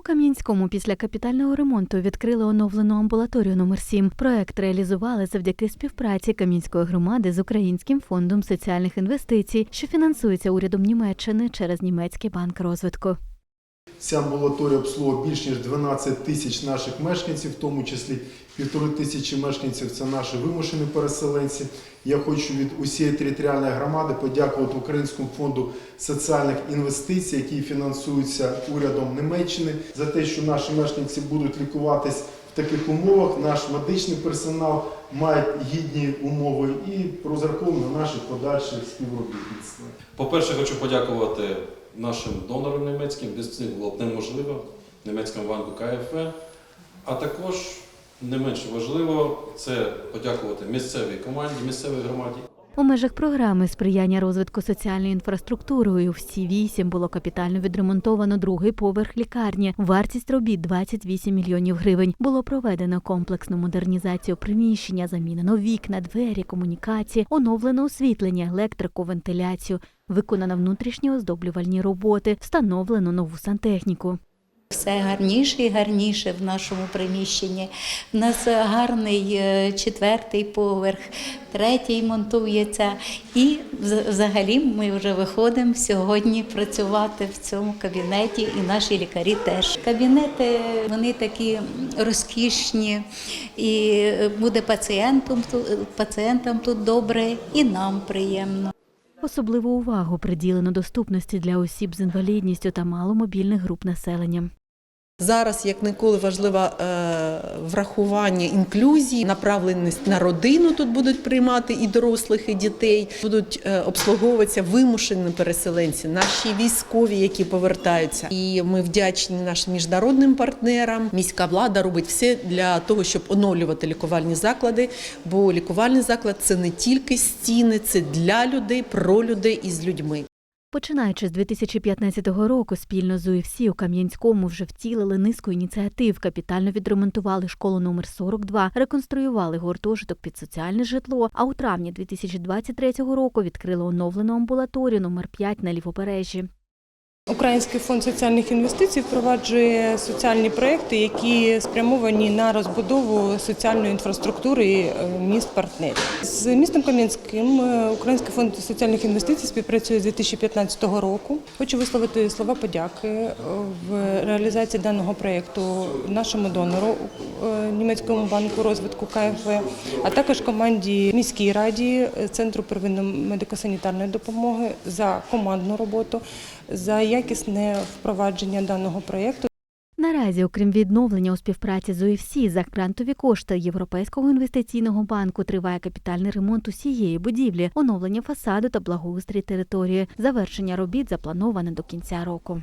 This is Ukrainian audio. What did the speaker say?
У Кам'янському після капітального ремонту відкрили оновлену амбулаторію номер 7 Проект реалізували завдяки співпраці Кам'янської громади з Українським фондом соціальних інвестицій, що фінансується урядом Німеччини через німецький банк розвитку. Ця амбулаторія обслуговує більш ніж 12 тисяч наших мешканців, в тому числі півтори тисячі мешканців це наші вимушені переселенці. Я хочу від усієї територіальної громади подякувати Українському фонду соціальних інвестицій, який фінансується урядом Німеччини, за те, що наші мешканці будуть лікуватись в таких умовах. Наш медичний персонал має гідні умови і розраховуємо на наше подальше співробітництво. По-перше, хочу подякувати нашим донорам німецьким, без них було б неможливо, німецькому банку КФВ. А також не менш важливо це подякувати місцевій команді, місцевій громаді. У межах програми сприяння розвитку соціальної інфраструктури у всі вісім було капітально відремонтовано другий поверх лікарні. Вартість робіт 28 мільйонів гривень. Було проведено комплексну модернізацію приміщення, замінено вікна, двері, комунікації, оновлено освітлення, електрику, вентиляцію, виконано внутрішні оздоблювальні роботи, встановлено нову сантехніку. Все гарніше і гарніше в нашому приміщенні. У нас гарний е, четвертий поверх, третій монтується. І взагалі ми вже виходимо сьогодні працювати в цьому кабінеті, і наші лікарі теж. Кабінети вони такі розкішні, і е, буде пацієнтам, пацієнтам тут добре, і нам приємно. Особливу увагу приділено доступності для осіб з інвалідністю та маломобільних груп населення. Зараз як ніколи важливо е, врахування інклюзії, направленість на родину тут будуть приймати і дорослих, і дітей. Будуть е, обслуговуватися вимушені переселенці, наші військові, які повертаються. І ми вдячні нашим міжнародним партнерам. Міська влада робить все для того, щоб оновлювати лікувальні заклади. Бо лікувальний заклад це не тільки стіни, це для людей, про людей і з людьми. Починаючи з 2015 року, спільно з УІФСі у Кам'янському вже втілили низку ініціатив, капітально відремонтували школу номер 42, реконструювали гуртожиток під соціальне житло. А у травні 2023 року відкрили оновлену амбулаторію номер 5 на лівобережжі. Український фонд соціальних інвестицій впроваджує соціальні проекти, які спрямовані на розбудову соціальної інфраструктури е, міст партнерів. З містом Кам'янським е, Український фонд соціальних інвестицій співпрацює з 2015 року. Хочу висловити слова подяки е, в реалізації даного проєкту нашому донору німецькому банку розвитку КФВ, а також команді міській раді центру первинної медико-санітарної допомоги за командну роботу, за якісне впровадження даного проєкту. Наразі, окрім відновлення у співпраці з УЄФСІ за грантові кошти Європейського інвестиційного банку, триває капітальний ремонт усієї будівлі, оновлення фасаду та благоустрій території. Завершення робіт заплановане до кінця року.